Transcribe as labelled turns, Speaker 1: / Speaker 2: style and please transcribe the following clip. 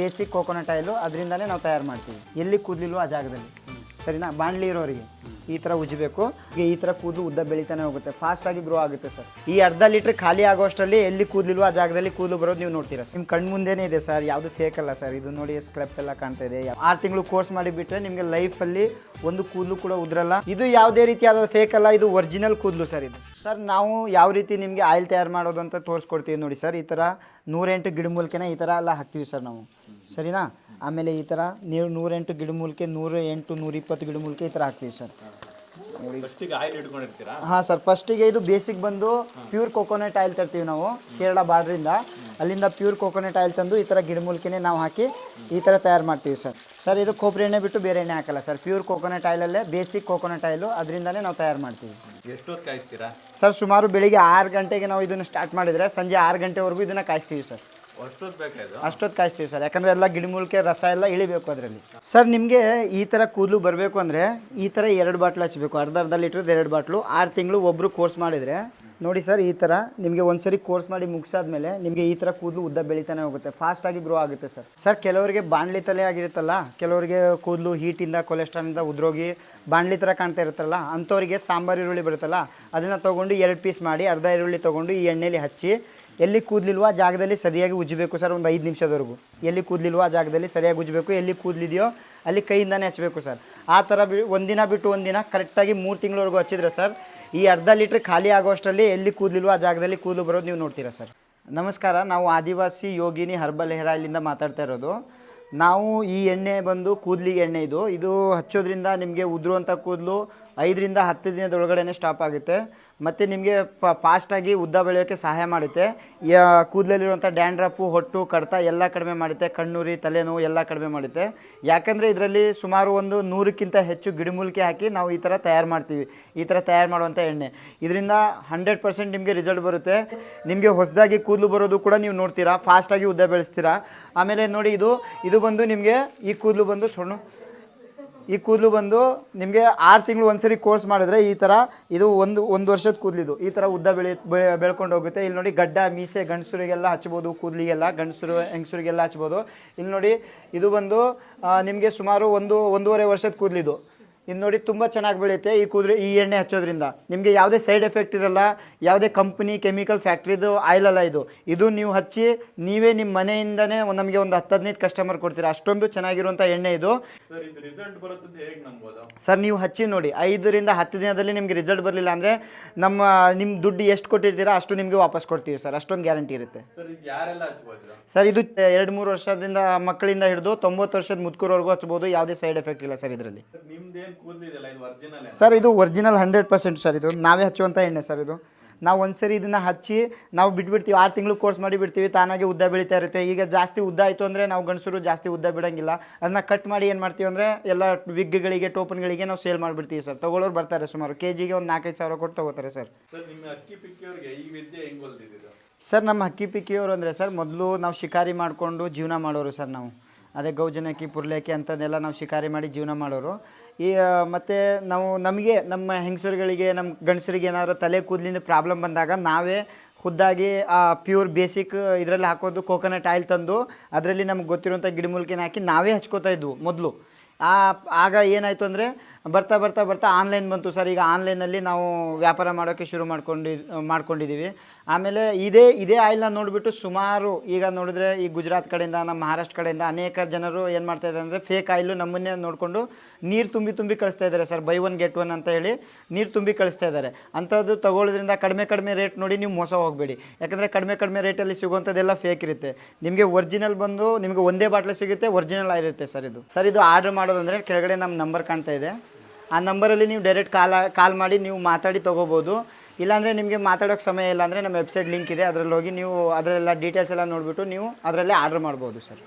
Speaker 1: Basic coconut oil ಅದರಿಂದಲೇ ನಾವು ತಯಾರು ಮಾಡ್ತೀವಿ. ಎಲ್ಲಿ ಕೂದಲಿಲ್ವೋ ಆ ಜಾಗದಲ್ಲಿ. ಸರಿನಾ? ಬಾಣಲಿ ಇರೋರಿಗೆ. ಈ ಥರ ಉಜ್ಜಬೇಕು. ಈ ಥರ ಕೂದಲು ಉದ್ದ ಬೆಳಿತಾನೆ ಹೋಗುತ್ತೆ. ಫಾಸ್ಟಾಗಿ ಗ್ರೋ ಆಗುತ್ತೆ ಸರ್. ಈ ಅರ್ಧ ಲೀಟ್ರ್ ಖಾಲಿ ಆಗೋಷ್ಟರಲ್ಲಿ ಎಲ್ಲಿ ಕೂದಲಿಲ್ವೋ ಆ ಜಾಗದಲ್ಲಿ ಕೂದಲು ಬರೋದು ನೀವು ನೋಡ್ತೀರಾ ನಿಮ್ಮ ಕಣ್ಣು ಮುಂದೆನೇ ಇದೆ ಸರ್. ಯಾವುದು ಫೇಕ್ ಅಲ್ಲ ಸರ್. ಇದು ನೋಡಿ ಸ್ಕ್ರಪ್ ಎಲ್ಲ ಕಾಣ್ತಾ ಇದೆ. ಆರು ತಿಂಗಳು ಕೋರ್ಸ್ ಮಾಡಿಬಿಟ್ರೆ ನಿಮಗೆ ಲೈಫಲ್ಲಿ ಒಂದು ಕೂದಲು ಕೂಡ ಉದ್ರಲ್ಲ. ಇದು ಯಾವುದೇ ರೀತಿಯಾದ ಫೇಕ್ ಅಲ್ಲ. ಇದು ಒರಿಜಿನಲ್ ಕೂದಲು ಸರ್ ಇದು. ಸರ್, ನಾವು ಯಾವ ರೀತಿ ನಿಮಗೆ ಆಯಿಲ್ ತಯಾರು ಮಾಡೋದು ಅಂತ ತೋರಿಸ್ಕೊಡ್ತೀವಿ ನೋಡಿ ಸರ್. ಈ ಥರ ನೂರೆಂಟು ಗಿಡಮೂಲಿಕೆನ ಈ ಥರ ಎಲ್ಲ ಹಾಕ್ತೀವಿ ಸರ್ ನಾವು. ಸರಿನಾ? ಆಮೇಲೆ ಈ ಥರ ನೀವು ನೂರೆಂಟು ಗಿಡಮೂಲಿಕೆ ನೂರ ಎಂಟು ನೂರಿಪ್ಪತ್ತು ಗಿಡಮೂಲಿಕೆ ಈ ಥರ ಹಾಕ್ತೀವಿ ಸರ್. ಹಾಂ ಸರ್ ಫಸ್ಟಿಗೆ ಇದು ಬೇಸಿಕ್ ಬಂದು ಪ್ಯೂರ್ ಕೊಕೊನೆಟ್ ಆಯಿಲ್ ತರ್ತೀವಿ ನಾವು ಕೇರಳ ಬಾರ್ಡ್ರಿಂದ. ಅಲ್ಲಿಂದ ಪ್ಯೂರ್ ಕೊಕೊನಟ್ ಆಯಿಲ್ ತಂದು ಈ ಥರ ಗಿಡಮೂಲಿಕೆನೇ ನಾವು ಹಾಕಿ ಈ ಥರ ತಯಾರು ಮಾಡ್ತೀವಿ ಸರ್. ಸರ್ ಇದು ಕೊಬ್ಬರಿ ಎಣ್ಣೆ ಬಿಟ್ಟು ಬೇರೆ ಎಣ್ಣೆ ಹಾಕಲ್ಲ ಸರ್. ಪ್ಯೂರ್ ಕೊಕೊನಟ್ ಆಯಿಲಲ್ಲೇ ಬೇಸಿಕ್ ಕೊಕೊನಟ್ ಆಯಿಲು ಅದರಿಂದನೇ ನಾವು ತಯಾರು ಮಾಡ್ತೀವಿ.
Speaker 2: ಎಷ್ಟೊತ್ತು ಕಾಯಿಸ್ತೀರಾ?
Speaker 1: ಸರ್ ಸುಮಾರು ಬೆಳಿಗ್ಗೆ ಆರು ಗಂಟೆಗೆ ನಾವು ಇದನ್ನು ಸ್ಟಾರ್ಟ್ ಮಾಡಿದರೆ ಸಂಜೆ ಆರು ಗಂಟೆವರೆಗೂ ಇದನ್ನು ಕಾಯಿಸ್ತೀವಿ ಸರ್.
Speaker 2: ಅಷ್ಟೊತ್ತು
Speaker 1: ಕಾಯಿಸ್ತೀವಿ ಸರ್. ಯಾಕಂದರೆ ಎಲ್ಲ ಗಿಡಮೂಲಿಕೆ ರಸ ಎಲ್ಲ ಇಳಿಬೇಕು ಅದರಲ್ಲಿ. ಸರ್, ನಿಮಗೆ ಈ ಥರ ಕೂದಲು ಬರಬೇಕು ಅಂದರೆ ಈ ಥರ ಎರಡು ಬಾಟ್ಲು ಹಚ್ಚಬೇಕು ಅರ್ಧ ಅರ್ಧ ಲೀಟ್ರದ್ದು ಎರಡು ಬಾಟ್ಲು. ಆರು ತಿಂಗಳು ಒಬ್ಬರು ಕೋರ್ಸ್ ಮಾಡಿದರೆ, ನೋಡಿ ಸರ್, ಈ ಥರ ನಿಮಗೆ ಒಂದ್ಸರಿ ಕೋರ್ಸ್ ಮಾಡಿ ಮುಗಿಸಾದ್ಮೇಲೆ ನಿಮಗೆ ಈ ಥರ ಕೂದಲು ಉದ್ದ ಬೆಳಿತಾನೆ ಹೋಗುತ್ತೆ. ಫಾಸ್ಟಾಗಿ ಗ್ರೋ ಆಗುತ್ತೆ ಸರ್. ಸರ್, ಕೆಲವರಿಗೆ ಬಾಣಲಿ ತಲೆ ಆಗಿರುತ್ತಲ್ಲ, ಕೆಲವರಿಗೆ ಕೂದಲು ಹೀಟಿಂದ ಕೊಲೆಸ್ಟ್ರಾಲಿಂದ ಉದ್ರೋಗಿ ಬಾಣಲಿ ಥರ ಕಾಣ್ತಾ ಇರುತ್ತಲ್ಲ, ಅಂಥವರಿಗೆ ಸಾಂಬಾರು ಈರುಳ್ಳಿ ಬರುತ್ತಲ್ಲ, ಅದನ್ನು ತೊಗೊಂಡು ಎರಡು ಪೀಸ್ ಮಾಡಿ ಅರ್ಧ ಈರುಳ್ಳಿ ತೊಗೊಂಡು ಈ ಎಣ್ಣೆಲಿ ಹಚ್ಚಿ ಎಲ್ಲಿ ಕೂದಲಿಲ್ವೋ ಜಾಗದಲ್ಲಿ ಸರಿಯಾಗಿ ಉಜ್ಜಬೇಕು ಸರ್ ಒಂದು ಐದು ನಿಮಿಷದವರೆಗೂ? ಎಲ್ಲಿ ಕೂದಲಿಲ್ವ ಆ ಜಾಗದಲ್ಲಿ ಸರಿಯಾಗಿ ಉಜ್ಜಬೇಕು, ಎಲ್ಲಿ ಕೂದಲಿದೆಯೋ ಅಲ್ಲಿ ಕೈಯಿಂದನೇ ಹಚ್ಚಬೇಕು ಸರ್. ಆ ಥರ ಬಿ, ಒಂದಿನ ಬಿಟ್ಟು ಒಂದಿನ ಕರೆಕ್ಟಾಗಿ ಮೂರು ತಿಂಗಳವರೆಗೂ ಹಚ್ಚಿದ್ರೆ ಸರ್, ಈ ಅರ್ಧ ಲೀಟ್ರ್ ಖಾಲಿ ಆಗೋಷ್ಟರಲ್ಲಿ ಎಲ್ಲಿ ಕೂದಲಿಲ್ವೋ ಆ ಜಾಗದಲ್ಲಿ ಕೂದಲು ಬರೋದು ನೀವು ನೋಡ್ತೀರಾ ಸರ್. ನಮಸ್ಕಾರ, ನಾವು ಆದಿವಾಸಿ ಯೋಗಿನಿ ಹರ್ಬಲ್ ಹೆರಾ ಇಲ್ಲಿಂದ ಮಾತಾಡ್ತಾ ಇರೋದು. ನಾವು ಈ ಎಣ್ಣೆ ಬಂದು ಕೂದಲಿಗೆ ಎಣ್ಣೆ ಇದು. ಇದು ಹಚ್ಚೋದ್ರಿಂದ ನಿಮಗೆ ಉದುರುವಂಥ ಕೂದಲು ಐದರಿಂದ ಹತ್ತು ದಿನದೊಳಗಡೆ ಸ್ಟಾಪ್ ಆಗುತ್ತೆ. ಮತ್ತು ನಿಮಗೆ ಫಾಸ್ಟಾಗಿ ಉದ್ದ ಬೆಳೆಯೋಕ್ಕೆ ಸಹಾಯ ಮಾಡುತ್ತೆ. ಕೂದಲಲ್ಲಿರುವಂಥ ಡ್ಯಾಂಡ್ರಪ್ಪು ಹೊಟ್ಟು, ಕಡತ ಎಲ್ಲ ಕಡಿಮೆ ಮಾಡುತ್ತೆ. ಕಣ್ಣುರಿ, ತಲೆನೋವು ಎಲ್ಲ ಕಡಿಮೆ ಮಾಡುತ್ತೆ. ಯಾಕಂದರೆ ಇದರಲ್ಲಿ ಸುಮಾರು ಒಂದು ನೂರಕ್ಕಿಂತ ಹೆಚ್ಚು ಗಿಡಮೂಲಿಕೆ ಹಾಕಿ ನಾವು ಈ ಥರ ತಯಾರು ಮಾಡ್ತೀವಿ. ಈ ಥರ ತಯಾರು ಮಾಡುವಂಥ ಎಣ್ಣೆ. ಇದರಿಂದ ಹಂಡ್ರೆಡ್ ಪರ್ಸೆಂಟ್ ನಿಮಗೆ ರಿಸಲ್ಟ್ ಬರುತ್ತೆ. ನಿಮಗೆ ಹೊಸದಾಗಿ ಕೂದಲು ಬರೋದು ಕೂಡ ನೀವು ನೋಡ್ತೀರಾ. ಫಾಸ್ಟಾಗಿ ಉದ್ದ ಬೆಳೆಸ್ತೀರಾ. ಆಮೇಲೆ ನೋಡಿ ಇದು ಇದು ಬಂದು ನಿಮಗೆ ಈ ಕೂದಲು ಬಂದು ಸೊಣ್ಣು ಈ ಕೂದಲು ಬಂದು ನಿಮಗೆ ಆರು ತಿಂಗಳು ಒಂದ್ಸರಿ ಕೋರ್ಸ್ ಮಾಡಿದ್ರೆ ಈ ಥರ ಇದು ಒಂದು ಒಂದು ವರ್ಷದ ಕೂದಲಿದು ಈ ಥರ ಉದ್ದ ಬೆಳೆ- ಬೆಳ್ಕೊಂಡು ಹೋಗುತ್ತೆ. ಇಲ್ಲಿ ನೋಡಿ ಗಡ್ಡ, ಮೀಸೆ, ಗಂಡಸರಿಗೆಲ್ಲ ಹಚ್ಬೋದು, ಕೂದಲಿಗೆಲ್ಲ, ಗಂಡಸರು, ಹೆಂಗಸರಿಗೆಲ್ಲ ಹಚ್ಬೋದು. ಇಲ್ಲಿ ನೋಡಿ ಇದು ಬಂದು ನಿಮಗೆ ಸುಮಾರು ಒಂದು, ಒಂದೂವರೆ ವರ್ಷದ ಕೂದಲಿದು ಇದು ನೋಡಿ ತುಂಬ ಚೆನ್ನಾಗಿ ಬೆಳೆಯುತ್ತೆ. ಈ ಕುದುರೆ ಈ ಎಣ್ಣೆ ಹಚ್ಚೋದ್ರಿಂದ. ನಿಮಗೆ ಯಾವುದೇ ಸೈಡ್ ಎಫೆಕ್ಟ್ ಇರಲ್ಲ. ಯಾವುದೇ ಕಂಪ್ನಿ ಕೆಮಿಕಲ್ ಫ್ಯಾಕ್ಟ್ರಿದು ಆಯಿಲ್ ಅಲ್ಲ ಇದು. ಇದು ನೀವು ಹಚ್ಚಿ ನೀವೇ ನಿಮ್ಮ ಮನೆಯಿಂದನೇ ಒಂದು ನಮಗೆ ಒಂದು ಹತ್ತು ಹದಿನೈದು ಕಸ್ಟಮರ್ ಕೊಡ್ತೀರಾ. ಅಷ್ಟೊಂದು ಚೆನ್ನಾಗಿರುವಂಥ ಎಣ್ಣೆ ಇದು.
Speaker 2: ಸರ್
Speaker 1: ನೀವು ಹಚ್ಚಿ ನೋಡಿ. ಐದರಿಂದ ಹತ್ತು ದಿನದಲ್ಲಿ ನಿಮಗೆ ರಿಸಲ್ಟ್ ಬರಲಿಲ್ಲ ಅಂದರೆ ನಮ್ಮ ನಿಮ್ಮ ದುಡ್ಡು ಎಷ್ಟು ಕೊಟ್ಟಿರ್ತೀರಾ ಅಷ್ಟು ನಿಮಗೆ ವಾಪಸ್ ಕೊಡ್ತೀವಿ ಸರ್. ಅಷ್ಟೊಂದು ಗ್ಯಾರಂಟಿ ಇರುತ್ತೆ.
Speaker 2: ಸರ್ ಇದು
Speaker 1: ಎರಡು ಮೂರು ವರ್ಷದಿಂದ ಮಕ್ಕಳಿಂದ ಹಿಡಿದು ತೊಂಬತ್ತು ವರ್ಷದ ಮುದುಕರವರೆಗೂ ಹಚ್ಬೋದು. ಯಾವುದೇ ಸೈಡ್ ಎಫೆಕ್ಟ್ ಇಲ್ಲ ಸರ್ ಇದರಲ್ಲಿ.
Speaker 2: ಸರ್ ಇದು ಒರಿಜಿನಲ್
Speaker 1: ಹಂಡ್ರೆಡ್ ಪರ್ಸೆಂಟ್ ಸರ್ ಇದು ನಾವೇ ಹಚ್ಚುವಂಥ ಎಣ್ಣೆ ಸರ್ ಇದು. ನಾವು ಒಂದ್ಸರಿ ಇದನ್ನು ಹಚ್ಚಿ ನಾವು ಬಿಟ್ಬಿಡ್ತೀವಿ ಆರು ತಿಂಗಳು ಕೋರ್ಸ್ ಮಾಡಿ ಬಿಡ್ತೀವಿ ತಾನಾಗೆ ಉದ್ದ ಬೆಳೀತಾ ಇರುತ್ತೆ. ಈಗ ಜಾಸ್ತಿ ಉದ್ದ ಆಯಿತು ಅಂದರೆ ನಾವು ಗಂಡಸರು ಜಾಸ್ತಿ ಉದ್ದ ಬಿಡೋಂಗಿಲ್ಲ. ಅದನ್ನ ಕಟ್ ಮಾಡಿ ಏನು ಮಾಡ್ತೀವಿ ಅಂದರೆ ಎಲ್ಲ ವಿಗ್ಗಳಿಗೆ ಟೋಪನ್ಗಳಿಗೆ ನಾವು ಸೇಲ್ ಮಾಡಿಬಿಡ್ತೀವಿ ಸರ್. ತಗೊಳ್ಳೋರು ಬರ್ತಾರೆ ಸುಮಾರು. ಕೆ ಜಿಗೆ ಒಂದು ನಾಲ್ಕೈದು ಸಾವಿರ ಕೊಟ್ಟು ತೊಗೋತಾರೆ ಸರ್. ಸರ್ ನಮ್ಮ ಹಕ್ಕಿ ಪಿಕ್ಕಿಯವರು ಅಂದರೆ ಸರ್ ಮೊದಲು ನಾವು ಶಿಕಾರಿ ಮಾಡಿಕೊಂಡು ಜೀವನ ಮಾಡೋರು ಸರ್ ನಾವು. ಅದೇ ಗೌಜನಕ್ಕಿ ಪುರ್ಲೇಕಿ ಅಂಥದ್ದೆಲ್ಲ ನಾವು ಶಿಕಾರಿ ಮಾಡಿ ಜೀವನ ಮಾಡೋರು. ಈ ಮತ್ತು ನಾವು ನಮಗೆ, ನಮ್ಮ ಹೆಂಗಸರುಗಳಿಗೆ, ನಮ್ಮ ಗಂಡಸರಿಗೆ ಏನಾದರೂ ತಲೆ ಕೂದಲಿಂದ ಪ್ರಾಬ್ಲಮ್ ಬಂದಾಗ ನಾವೇ ಖುದ್ದಾಗಿ, ಆ ಪ್ಯೂರ್ ಬೇಸಿಕ್ ಇದರಲ್ಲಿ ಹಾಕೋದು ಕೋಕೋನಟ್ ಆಯಿಲ್ ತಂದು ಅದರಲ್ಲಿ ನಮ್ಗೆ ಗೊತ್ತಿರುವಂಥ ಗಿಡಮೂಲಿಕೆನ ಹಾಕಿ ನಾವೇ ಹಚ್ಕೋತಾ ಇದ್ವು ಮೊದಲು. ಆ, ಆಗ ಏನಾಯಿತು ಅಂದರೆ ಬರ್ತಾ ಬರ್ತಾ ಬರ್ತಾ ಆನ್ಲೈನ್ ಬಂತು ಸರ್. ಈಗ ಆನ್ಲೈನಲ್ಲಿ ನಾವು ವ್ಯಾಪಾರ ಮಾಡೋಕ್ಕೆ ಶುರು ಮಾಡ್ಕೊಂಡು ಮಾಡ್ಕೊಂಡಿದ್ದೀವಿ ಆಮೇಲೆ ಇದೇ ಇದೇ ಆಯಿಲ್ನ ನೋಡಿಬಿಟ್ಟು ಸುಮಾರು ಈಗ ನೋಡಿದ್ರೆ ಈ ಗುಜರಾತ್ ಕಡೆಯಿಂದ, ನಮ್ಮ ಮಹಾರಾಷ್ಟ್ರ ಕಡೆಯಿಂದ ಅನೇಕ ಜನರು ಏನು ಮಾಡ್ತಾ ಇದ್ದಾರೆ ಅಂದರೆ ಫೇಕ್ ಆಯಿಲು ನಮ್ಮನ್ನೇ ನೋಡಿಕೊಂಡು ನೀರು ತುಂಬಿ ತುಂಬಿ ಕಳಿಸ್ತಾ ಇದ್ದಾರೆ sir buy one get one ಅಂತ ಹೇಳಿ ನೀರು ತುಂಬಿ ಕಳಿಸ್ತಾ ಇದ್ದಾರೆ. ಅಂಥದ್ದು ತಗೊಳ್ಳೋದ್ರಿಂದ ಕಡಿಮೆ ಕಡಿಮೆ ರೇಟ್ ನೋಡಿ ನೀವು ಮೋಸ ಹೋಗಬೇಡಿ. ಯಾಕಂದರೆ ಕಡಿಮೆ ಕಡಿಮೆ ರೇಟಲ್ಲಿ ಸಿಗುವಂಥದ್ದೆಲ್ಲ ಫೇಕ್ ಇರುತ್ತೆ. ನಿಮಗೆ ಒರಿಜಿನಲ್ ಬಂದು ನಿಮಗೆ ಒಂದೇ ಬಾಟ್ಲು ಸಿಗುತ್ತೆ ಒರಿಜಿನಲ್ ಆಗಿರುತ್ತೆ ಸರ್ ಇದು. ಸರ್, ಇದು ಆರ್ಡರ್ ಮಾಡೋದಂದರೆ ಕೆಳಗಡೆ ನಮ್ಮ ನಂಬರ್ ಕಾಣ್ತಾ ಇದೆ. ಆ ನಂಬರಲ್ಲಿ ನೀವು ಡೈರೆಕ್ಟ್ ಕಾಲ್ ಕಾಲ್ ಮಾಡಿ ನೀವು ಮಾತಾಡಿ ತೊಗೋಬೋದು. ಇಲ್ಲಾಂದರೆ ನಿಮಗೆ ಮಾತಾಡೋಕ್ಕೆ ಸಮಯ ಇಲ್ಲ ಅಂದರೆ ನಮ್ಮ ವೆಬ್ಸೈಟ್ ಲಿಂಕ್ ಇದೆ. ಅದರಲ್ಲಿ ಹೋಗಿ ನೀವು ಅದರೆಲ್ಲ ಡೀಟೇಲ್ಸ್ ಎಲ್ಲ ನೋಡಿಬಿಟ್ಟು ನೀವು ಅದರಲ್ಲೇ ಆರ್ಡ್ರ್ ಮಾಡ್ಬೋದು ಸರ್